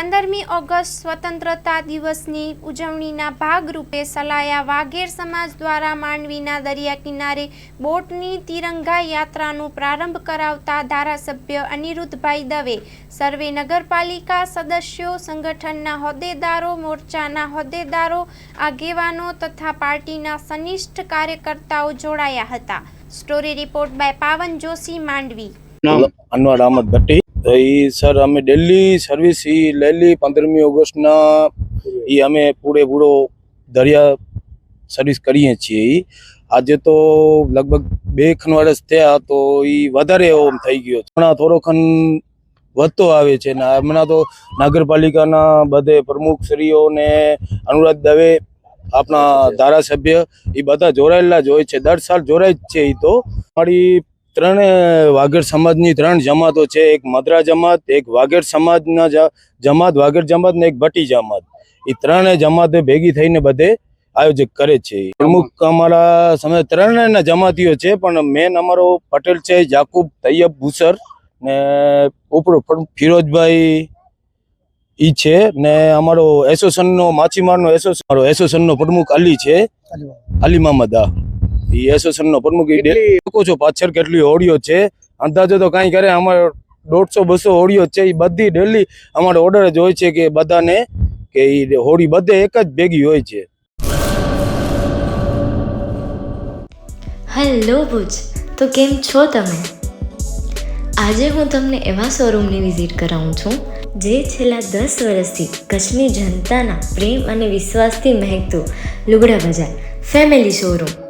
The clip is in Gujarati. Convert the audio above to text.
પંદરમી ઓગસ્ટ સ્વતંત્રતા દિવસની ઉજવણીના ભાગરૂપે સલાયા વાઘેર સમાજ દ્વારા માંડવીના દરિયા કિનારે બોટની તિરંગા યાત્રાનો પ્રારંભ કરાવતા ધારાસભ્ય અનિરુદ્ધભાઈ દવે, સર્વે નગરપાલિકા સદસ્યો, સંગઠનના હોદ્દેદારો, મોરચાના હોદ્દેદારો, આગેવાનો તથા પાર્ટીના સનિષ્ઠ કાર્યકર્તાઓ જોડાયા હતા. સ્ટોરી રિપોર્ટ બાય પાવન જોશી, માંડવી. અનવર અહમદ ભટ્ટી. તો એ સર અમે ડેલી સર્વિસ એ લેલી પંદરમી ઓગસ્ટના એ અમે પૂરેપૂરો દરિયા સર્વિસ કરીએ છીએ ઈ. આજે તો લગભગ બે ખન વર્ષ થયા તો એ વધારે ઓમ થઈ ગયો. હમણાં હમણાં થોડોખન વધતો આવે છે ને હમણાં તો નગરપાલિકાના બધે પ્રમુખશ્રીઓ ને અનુરાધ દવે આપણા ધારાસભ્ય એ બધા જોડાયેલા જ હોય છે. દર સાલ જોડાય જ છે એ તો. મારી ત્રણે વાગેર સમાજની ત્રણ જમાતો છે. એક મદ્રા જમાત એક વાગેર સમાજના જમાત વાગેર જમાત ને એક ભટ્ટી જમાત. એ ત્રણે જમાતે ભેગી થઈને બધે આયોજક કરે છે. પ્રમુખ અમારા સમય ત્રણેયના જમાતીઓ છે પણ મેન અમારો પટેલ છે જાકુબ તૈયબ ભૂસર ને ઉપરો ફિરોજભાઈ ઈ છે ને અમારો એસોસિએશનનો માછીમારનો એસોસિએશન એસોસિએશનનો પ્રમુખ અલી છે. અલી મહમદ ઈ એસોસિએશનનો પ્રમુખ લોકો છો પાછળ કેટલી હોડીઓ છે. અંદાજો તો કાંઈ કરે અમારે દોઢસો બસો હોડીઓ છે એ બધી ડેલી અમારે ઓર્ડર જ હોય છે કે બધાને કે એ હોડી બધે એક જ ભેગી હોય છે. હેલો ભુજ તો કેમ છો તમે? આજે હું તમને એવા શોરૂમની વિઝિટ કરાવું છું જે છેલ્લા દસ વર્ષથી કચ્છની જનતાના પ્રેમ અને વિશ્વાસથી મહેકતું લુગડા બજાર ફેમિલી શોરૂમ